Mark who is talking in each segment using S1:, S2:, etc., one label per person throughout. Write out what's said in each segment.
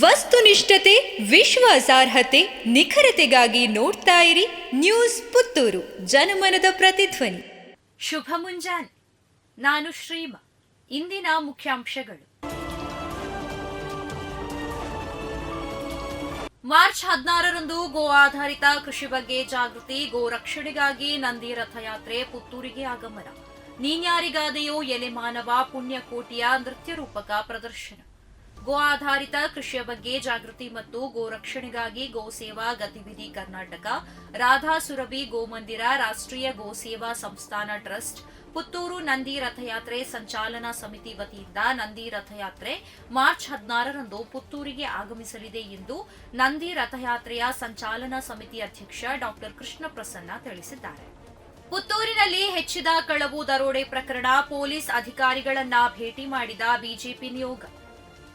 S1: ವಸ್ತುನಿಷ್ಠತೆ, ವಿಶ್ವಾಸಾರ್ಹತೆ, ನಿಖರತೆಗಾಗಿ ನೋಡ್ತಾ ಇರಿ ನ್ಯೂಸ್ ಪುತ್ತೂರು, ಜನಮನದ ಪ್ರತಿಧ್ವನಿ.
S2: ಶುಭ ಮುಂಜಾನೆ. ನಾನು ಶ್ರೀಮ. ಇಂದಿನ ಮುಖ್ಯಾಂಶಗಳು. ಮಾರ್ಚ್ ಹದಿನಾರರಂದು ಗೋ ಆಧಾರಿತ ಕೃಷಿ ಬಗ್ಗೆ ಜಾಗೃತಿ, ಗೋ ರಕ್ಷಣೆಗಾಗಿ ನಂದಿ ರಥಯಾತ್ರೆ ಪುತ್ತೂರಿಗೆ ಆಗಮನ. ನೀನ್ಯಾರಿಗಾದೆಯೋ ಎಲೆ ಮಾನವ, ಪುಣ್ಯಕೋಟಿಯ ನೃತ್ಯ ರೂಪಕ ಪ್ರದರ್ಶನ. ಗೋ ಆಧಾರಿತ ಕೃಷಿಯ ಬಗ್ಗೆ ಜಾಗೃತಿ ಮತ್ತು ಗೋ ರಕ್ಷಣೆಗಾಗಿ ಗೋ ಸೇವಾ ಗತಿವಿಧಿ ಕರ್ನಾಟಕ ರಾಧಾ ಸುರಭಿ ಗೋಮಂದಿರ ರಾಷ್ಟ್ರೀಯ ಗೋ ಸೇವಾ ಸಂಸ್ಥಾನ ಟ್ರಸ್ಟ್, ಪುತ್ತೂರು ನಂದಿ ರಥಯಾತ್ರೆ ಸಂಚಾಲನಾ ಸಮಿತಿ ವತಿಯಿಂದ ನಂದಿ ರಥಯಾತ್ರೆ ಮಾರ್ಚ್ ಹದಿನಾರರಂದು ಪುತ್ತೂರಿಗೆ ಆಗಮಿಸಲಿದೆ ಎಂದು ನಂದಿ ರಥಯಾತ್ರೆಯ ಸಂಚಾಲನಾ ಸಮಿತಿ ಅಧ್ಯಕ್ಷ ಡಾಕ್ಟರ್ ಕೃಷ್ಣ ಪ್ರಸನ್ನ ತಿಳಿಸಿದ್ದಾರೆ. ಪುತ್ತೂರಿನಲ್ಲಿ ಹೆಚ್ಚಿದ ಕಳವು ದರೋಡೆ ಪ್ರಕರಣ ಪೊಲೀಸ್ ಅಧಿಕಾರಿಗಳನ್ನ ಭೇಟಿ ಮಾಡಿದ ಬಿಜೆಪಿ ನಿಯೋಗ.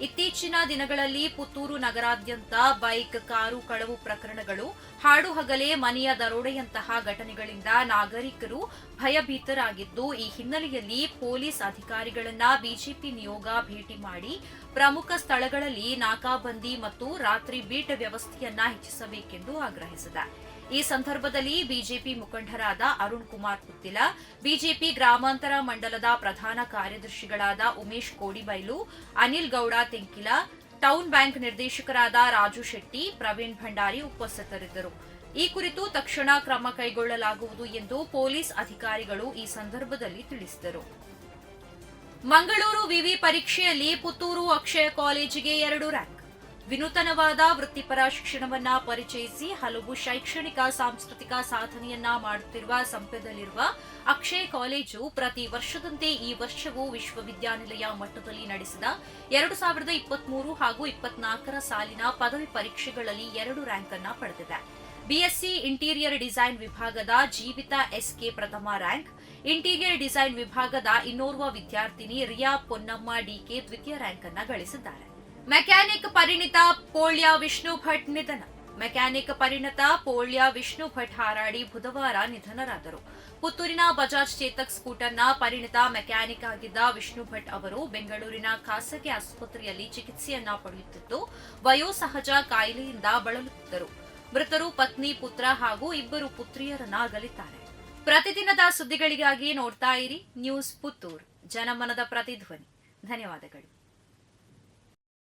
S2: ಇತ್ತೀಚಿನ ದಿನಗಳಲ್ಲಿ ಪುತ್ತೂರು ನಗರಾದ್ಯಂತ ಬೈಕ್, ಕಾರು ಕಳವು ಪ್ರಕರಣಗಳು ಹಾಡು ಹಗಲೇ ಮನೆಯ ದರೋಡೆಯಂತಹ ಘಟನೆಗಳಿಂದ ನಾಗರಿಕರು ಭಯಭೀತರಾಗಿದ್ದು, ಈ ಹಿನ್ನೆಲೆಯಲ್ಲಿ ಪೊಲೀಸ್ ಅಧಿಕಾರಿಗಳನ್ನ ಬಿಜೆಪಿ ನಿಯೋಗ ಭೇಟಿ ಮಾಡಿ ಪ್ರಮುಖ ಸ್ಥಳಗಳಲ್ಲಿ ನಾಕಾಬಂದಿ ಮತ್ತು ರಾತ್ರಿ ಬೀಟ್ ವ್ಯವಸ್ಥೆಯನ್ನ ಹೆಚ್ಚಿಸಬೇಕೆಂದು ಆಗ್ರಹಿಸಿದೆ. ಈ ಸಂದರ್ಭದಲ್ಲಿ ಬಿಜೆಪಿ ಮುಖಂಡರಾದ ಅರುಣ್ ಕುಮಾರ್ ಪುತ್ತಿಲ, ಬಿಜೆಪಿ ಗ್ರಾಮಾಂತರ ಮಂಡಲದ ಪ್ರಧಾನ ಕಾರ್ಯದರ್ಶಿಗಳಾದ ಉಮೇಶ್ ಕೋಡಿಬೈಲು, ಅನಿಲ್ ಗೌಡ ತೆಂಕಿಲ, ಟೌನ್ ಬ್ಯಾಂಕ್ ನಿರ್ದೇಶಕರಾದ ರಾಜು ಶೆಟ್ಟಿ, ಪ್ರವೀಣ್ ಭಂಡಾರಿ ಉಪಸ್ಥಿತರಿದ್ದರು. ಈ ಕುರಿತು ತಕ್ಷಣ ಕ್ರಮ ಕೈಗೊಳ್ಳಲಾಗುವುದು ಎಂದು ಪೊಲೀಸ್ ಅಧಿಕಾರಿಗಳು ಈ ಸಂದರ್ಭದಲ್ಲಿ ತಿಳಿಸಿದರು. ಮಂಗಳೂರು ವಿವಿ ಪರೀಕ್ಷೆಯಲ್ಲಿ ಪುತ್ತೂರು ಅಕ್ಷಯ ಕಾಲೇಜಿಗೆ ಎರಡು ರ್ಯಾಂಕ್. ವಿನೂತನವಾದ ವೃತ್ತಿಪರ ಶಿಕ್ಷಣವನ್ನ ಪರಿಚಯಿಸಿ ಹಲವು ಶೈಕ್ಷಣಿಕ, ಸಾಂಸ್ಕೃತಿಕ ಸಾಧನೆಯನ್ನ ಮಾಡುತ್ತಿರುವ ಸಂಪದಲ್ಲಿರುವ ಅಕ್ಷಯ ಕಾಲೇಜು ಪ್ರತಿ ವರ್ಷದಂತೆ ಈ ವರ್ಷವೂ ವಿಶ್ವವಿದ್ಯಾನಿಲಯ ಮಟ್ಟದಲ್ಲಿ ನಡೆಸಿದ ಎರಡು ಸಾವಿರದ ಇಪ್ಪತ್ಮೂರು ಹಾಗೂ ಇಪ್ಪತ್ನಾಲ್ಕರ ಸಾಲಿನ ಪದವಿ ಪರೀಕ್ಷೆಗಳಲ್ಲಿ ಎರಡು ರ್ಯಾಂಕ್ ಅನ್ನ ಪಡೆದಿದೆ ಬಿಎಸ್ಸಿ ಇಂಟೀರಿಯರ್ ಡಿಸೈನ್ ವಿಭಾಗದ ಜೀವಿತ ಎಸ್ಕೆ ಪ್ರಥಮ ರ್ಯಾಂಕ್ ಇಂಟೀರಿಯರ್ ಡಿಸೈನ್ ವಿಭಾಗದ ಇನ್ನೋರ್ವ ವಿದ್ಯಾರ್ಥಿನಿ ರಿಯಾ ಪೊನ್ನಮ್ಮ ಡಿಕೆ ದ್ವಿತೀಯ ರ್ಯಾಂಕ್ ಅನ್ನ ಗಳಿಸಿದ್ದಾರೆ. ಮೆಕ್ಯಾನಿಕ್ ಪರಿಣಿತ ಪೋಳ್ಯ ವಿಷ್ಣು ಭಟ್ ನಿಧನ. ಮೆಕ್ಯಾನಿಕ್ ಪರಿಣತ ಪೋಳ್ಯ ವಿಷ್ಣು ಭಟ್ ಹಾರಾಡಿ ಬುಧವಾರ ನಿಧನರಾದರು. ಪುತ್ತೂರಿನ ಬಜಾಜ್ ಚೇತಕ್ ಸ್ಕೂಟರ್ನ ಪರಿಣಿತ ಮೆಕ್ಯಾನಿಕ್ ಆಗಿದ್ದ ವಿಷ್ಣು ಭಟ್ ಅವರು ಬೆಂಗಳೂರಿನ ಖಾಸಗಿ ಆಸ್ಪತ್ರೆಯಲ್ಲಿ ಚಿಕಿತ್ಸೆಯನ್ನ ಪಡೆಯುತ್ತಿದ್ದು ವಯೋಸಹಜ ಕಾಯಿಲೆಯಿಂದ ಬಳಲುತ್ತಿದ್ದರು. ಮೃತರು ಪತ್ನಿ, ಪುತ್ರ ಹಾಗೂ ಇಬ್ಬರು ಪುತ್ರಿಯರನ್ನ ಅಗಲಿದ್ದಾರೆ ಪ್ರತಿದಿನದ ಸುದ್ದಿಗಳಿಗಾಗಿ ನೋಡ್ತಾ ಇರಿ ನ್ಯೂಸ್ ಪುತ್ತೂರು. ಜನಮನದ ಪ್ರತಿಧ್ವನಿ. ಧನ್ಯವಾದಗಳು.